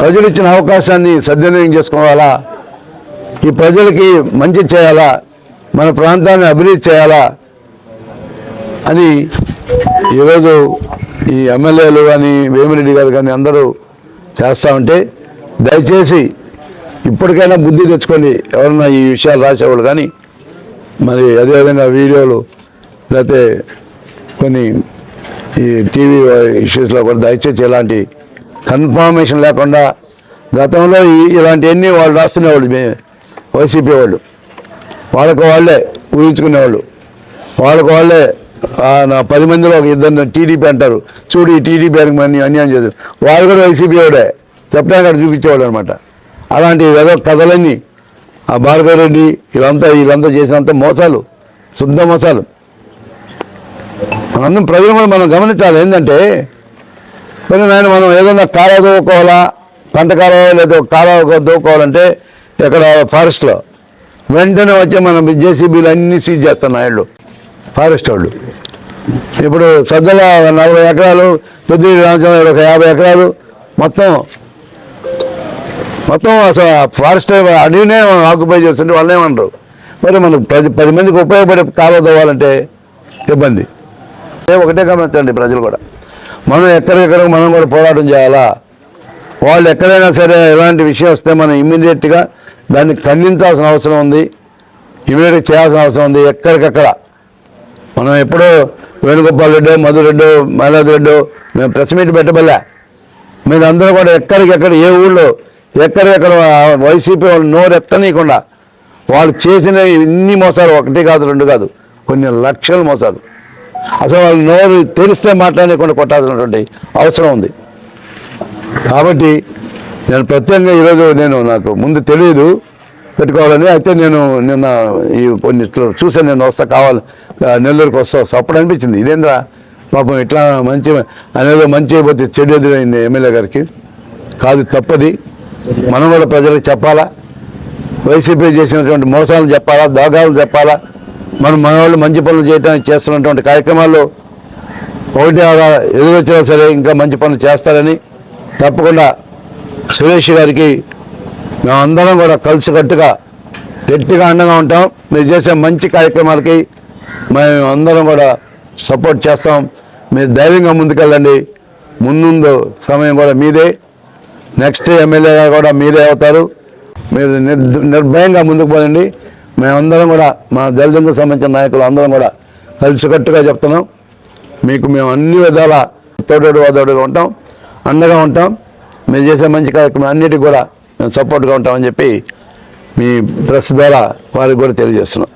ప్రజలు ఇచ్చిన అవకాశాన్ని సద్వినియోగం చేసుకోవాలా? ఈ ప్రజలకి మంచి చేయాలా? మన ప్రాంతాన్ని అభివృద్ధి చేయాలా? అని ఈరోజు ఈ ఎమ్మెల్యేలు కానీ వేమిరెడ్డి గారు కానీ అందరూ చేస్తూ ఉంటే దయచేసి ఇప్పటికైనా బుద్ధి తెచ్చుకొని ఎవరన్నా ఈ విషయాలు రాసేవాళ్ళు కానీ మరి అదేవిధంగా వీడియోలు లేకపోతే కొన్ని ఈ టీవీ ఇష్యూస్లో కూడా దయచేసి ఇలాంటి కన్ఫర్మేషన్ లేకుండా గతంలో ఇలాంటివన్నీ వాళ్ళు రాస్తునేవాళ్ళు మే వైసీపీ వాళ్ళు. వాళ్ళకు వాళ్ళే ఊహించుకునేవాళ్ళు. వాళ్ళకు వాళ్ళే నా పది మందిలో ఒక ఇద్దరు టీడీపీ అంటారు. చూడు ఈ టీడీపీ అని అన్ని అన్యాయం చేశారు. వాళ్ళు కూడా వైసీపీ వాడే. చెప్పడానికి అక్కడ చూపించేవాడు అనమాట అలాంటి ఏదో కథలన్నీ ఆ భార్గవరెడ్డి ఇదంతా వీళ్ళంతా వీళ్ళంతా చేసినంత మోసాలు శుద్ధ మోసాలు. మనందరం ప్రజలు మనం గమనించాలి. ఏంటంటే మరి నాయన మనం ఏదైనా కాలువ దూకోవాలా? పంట కాలువ లేదా కాలువ దూకోవాలంటే ఇక్కడ ఫారెస్ట్లో వెంటనే వచ్చి మనం జేసీబీలు అన్నీ సీజ్ చేస్తున్నాయి వాళ్ళు ఫారెస్ట్ వాళ్ళు. ఇప్పుడు సద్దల నలభై ఎకరాలు పెద్ద రామచంద్ర ఒక యాభై ఎకరాలు. మొత్తం మొత్తం అసలు ఫారెస్ట్ అడవినే ఆక్యుపై చేస్తుంటే వాళ్ళు ఏమనరు మరి మనకు పది పది మందికి ఉపయోగపడే కాలువ తవ్వాలంటే ఇబ్బంది. ఒకటే గమనించండి ప్రజలు కూడా. మనం ఎక్కడికెక్కడ మనం కూడా పోరాటం చేయాలా? వాళ్ళు ఎక్కడైనా సరే ఎలాంటి విషయం వస్తే మనం ఇమ్మీడియట్గా దాన్ని ఖండించాల్సిన అవసరం ఉంది. ఇమీడియట్గా చేయాల్సిన అవసరం ఉంది. ఎక్కడికక్కడ. మనం ఎప్పుడో వేణుగోపాల్ రెడ్డి మధురెడ్డి రెడ్డి రెడ్డి మేము ప్రెస్ మీట్ పెట్టబల్లే. మీరు అందరూ కూడా ఎక్కడికెక్కడ ఏ ఊళ్ళో ఎక్కడెక్కడ వైసీపీ వాళ్ళు నోరు ఎత్తనీయకుండా వాళ్ళు చేసిన ఇన్ని మోసాలు ఒకటి కాదు రెండు కాదు కొన్ని లక్షల మోసాలు. అసలు వాళ్ళు నోరు తెరిస్తే మాట్లాడకుండా కొట్టాల్సినటువంటి అవసరం ఉంది. కాబట్టి నేను ప్రత్యేకంగా ఈరోజు నేను నాకు ముందు తెలియదు పెట్టుకోవాలని అయితే నేను నిన్న ఈ కొన్ని ఇట్లా చూసాను నేను వస్తా కావాలి నెల్లూరుకి వస్తా అప్పుడు అనిపించింది. ఇదేంద్రా పాపం ఇట్లా మంచి అనేది మంచి అయిపోతే చెడు ఎదురైంది ఎమ్మెల్యే గారికి. కాదు తప్పది. మనం కూడా ప్రజలకు చెప్పాలా? వైసీపీ చేసినటువంటి మోసాలు చెప్పాలా? దాగాలు చెప్పాలా? మనం మన వాళ్ళు మంచి పనులు చేయడానికి చేస్తున్నటువంటి కార్యక్రమాల్లో ఒకటి అలా ఎదురొచ్చినా సరే ఇంకా మంచి పనులు చేస్తారని తప్పకుండా సురేష్ గారికి మేమందరం కూడా కలిసికట్టుగా గట్టిగా అండగా ఉంటాం. మీరు చేసే మంచి కార్యక్రమాలకి మేము అందరం కూడా సపోర్ట్ చేస్తాం. మీరు ధైర్యంగా ముందుకెళ్ళండి. ముందు సమయం కూడా మీదే. నెక్స్ట్ ఎమ్మెల్యేగా కూడా మీరే అవుతారు. మీరు నిర్ నిర్భయంగా ముందుకు పోయండి మేమందరం కూడా మా దళితులకు సంబంధించిన నాయకులు అందరం కూడా కలిసికట్టుగా చెప్తున్నాం. మీకు మేము అన్ని విధాల తోడోడు వాదోడుగా ఉంటాం అండగా ఉంటాం. మీరు చేసే మంచి కార్యక్రమం అన్నిటికీ కూడా మేము సపోర్ట్గా ఉంటామని చెప్పి మీ ప్రెస్ ద్వారా వారికి కూడా తెలియజేస్తున్నాం.